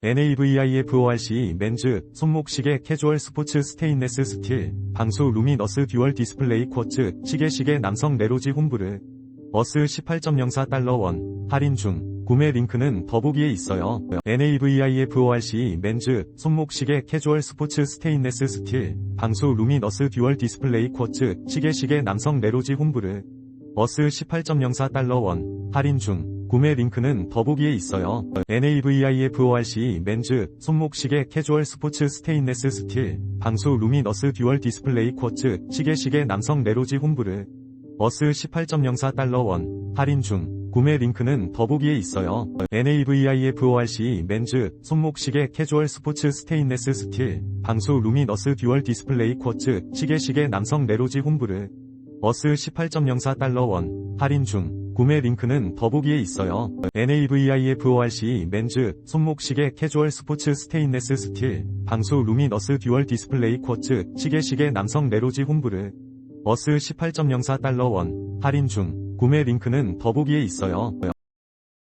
NAVIFORC 맨즈 손목시계 캐주얼 스포츠 스테인레스 스틸 방수 루미너스 듀얼 디스플레이 쿼츠 시계시계 남성 네로지 홈브르. 어스 18.04달러 원 할인 중. 구매 링크는 더보기에 있어요. NAVIFORC 맨즈 손목시계 캐주얼 스포츠 스테인레스 스틸 방수 루미너스 듀얼 디스플레이 쿼츠 시계시계 남성 네로지 홈브르. 어스 18.04달러 원 할인 중 구매 링크는 더보기에 있어요. NAVIFORC 맨즈 손목시계 캐주얼 스포츠 스테인레스 스틸 방수 루미너스 듀얼 디스플레이 쿼츠 시계 시계 남성 네로지 홈브르 어스 18.04달러 원 할인 중 구매 링크는 더보기에 있어요. NAVIFORC 맨즈 손목시계 캐주얼 스포츠 스테인레스 스틸 방수 루미너스 듀얼 디스플레이 쿼츠 시계 시계 남성 네로지 홈브르 어스 18.04달러 원 할인 중 구매 링크는 더보기에 있어요. NAVIFORC 맨즈 손목시계 캐주얼 스포츠 스테인레스 스틸 방수 루미너스 듀얼 디스플레이 쿼츠 시계시계 남성 네로지 홈브르 어스 18.04달러 원 할인 중 구매 링크는 더보기에 있어요.